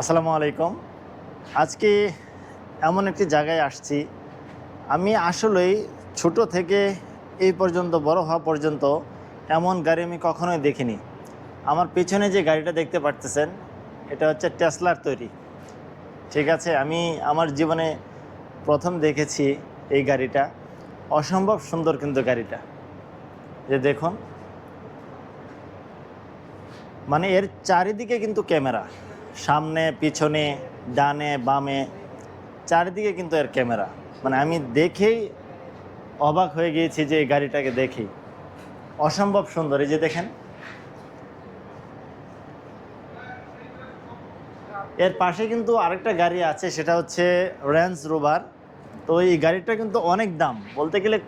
আসসালামু আলাইকুম। আজকে এমন একটি জায়গায় আসছি। আমি আসলেই ছোট থেকে এই পর্যন্ত, বড় হওয়া পর্যন্ত এমন গাড়ি আমি কখনোই দেখিনি। আমার পেছনে যে গাড়িটা দেখতে পারতেছেন, এটা হচ্ছে টেসলার তৈরি। ঠিক আছে, আমি আমার জীবনে প্রথম দেখেছি এই গাড়িটা। অসম্ভব সুন্দর কিন্তু গাড়িটা। যে দেখুন মানে এর চারিদিকে কিন্তু ক্যামেরা। সামনে, পিছনে, ডানে, বামে, চারিদিকে কিন্তু এর ক্যামেরা। মানে আমি দেখেই অবাক হয়ে গিয়েছি যে এই গাড়িটাকে দেখি অসম্ভব সুন্দর। এই যে দেখেন। এর পাশে কিন্তু আরেকটা গাড়ি আছে, সেটা হচ্ছে রেঞ্জ রোভার তো এই গাড়িটা কিন্তু অনেক দাম। বলতে গেলে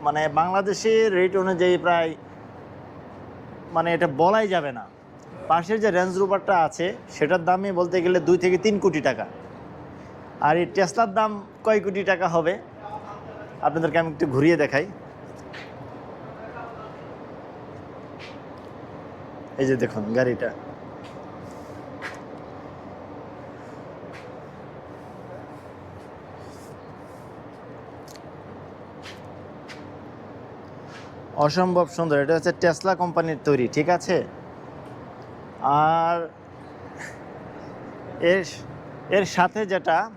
মানে বাংলাদেশের রেট অনুযায়ী প্রায় মানে এটা বলাই যাবে না। পাশের যে রেঞ্জ রোভারটা আছে, সেটার দামই বলতে গেলে দুই থেকে তিন কোটি টাকা। আর এই টেসলার দাম কয় কোটি টাকা হবে? আপনাদেরকে আমি একটু ঘুরিয়ে দেখাই। এই যে দেখুন গাড়িটা। অসম্ভব সুন্দর, এটা হচ্ছে টেসলা কোম্পানির তৈরি, ঠিক আছে? আর এর এর সাথে যেটা,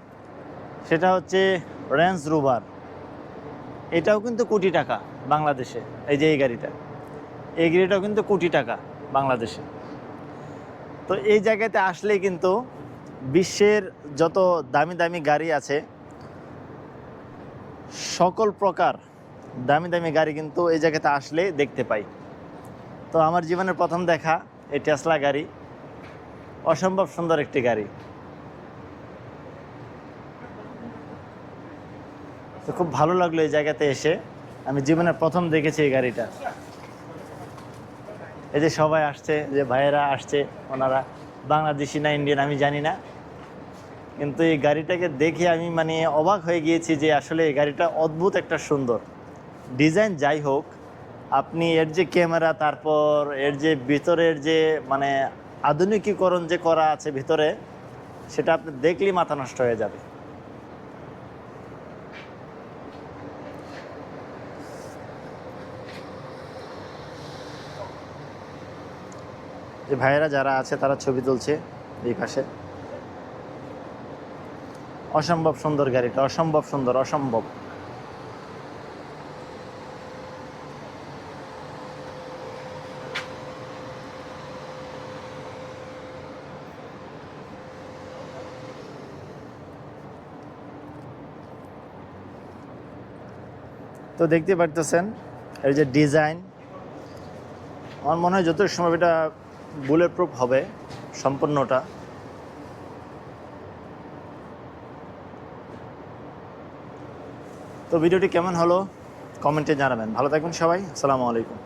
সেটা হচ্ছে রেঞ্জ রোভার এটাও কিন্তু কোটি টাকা বাংলাদেশে, এই যে এই গাড়িটা। এই গাড়িটাও কিন্তু কোটি টাকা বাংলাদেশে। তো এই জায়গাতে আসলেই কিন্তু বিশ্বের যত দামি দামি গাড়ি আছে, সকল প্রকার দামি দামি গাড়ি কিন্তু এই জায়গাতে আসলে দেখতে পাই। তো আমার জীবনের প্রথম দেখা এই টেসলা গাড়ি। অসম্ভব সুন্দর একটি গাড়ি। তো খুব ভালো লাগল এই জায়গাতে এসে। আমি জীবনের প্রথম দেখেছি এই গাড়িটা। এই যে সবাই আসছে, যে ভাইয়েরা আসছে, ওনারা বাংলাদেশি না ইন্ডিয়ান আমি জানি না। কিন্তু এই গাড়িটাকে দেখে আমি মানে অবাক হয়ে গিয়েছি যে আসলে এই গাড়িটা অদ্ভুত একটা সুন্দর। ডিজাইন যাই হোক আপনি এর যে ক্যামেরা, তারপর এর যে ভিতরের যে মানে আধুনিকীকরণ যে করা আছে ভিতরে, সেটা আপনি দেখলেই মাথা নষ্ট হয়ে যাবে। যে ভাইয়েরা যারা আছে, তারা ছবি তুলছে এই পাশে। অসম্ভব সুন্দর গাড়িটা, অসম্ভব সুন্দর, অসম্ভব। তো দেখতে পারতেছেন, এর যে ডিজাইন, আমার মনে হয় যত সময় এটা বুলেট প্রুফ হবে, সম্পূর্ণটা। তো ভিডিওটি কেমন হলো? কমেন্টে জানাবেন। ভালো থাকবেন সবাই, আসসালামু আলাইকুম।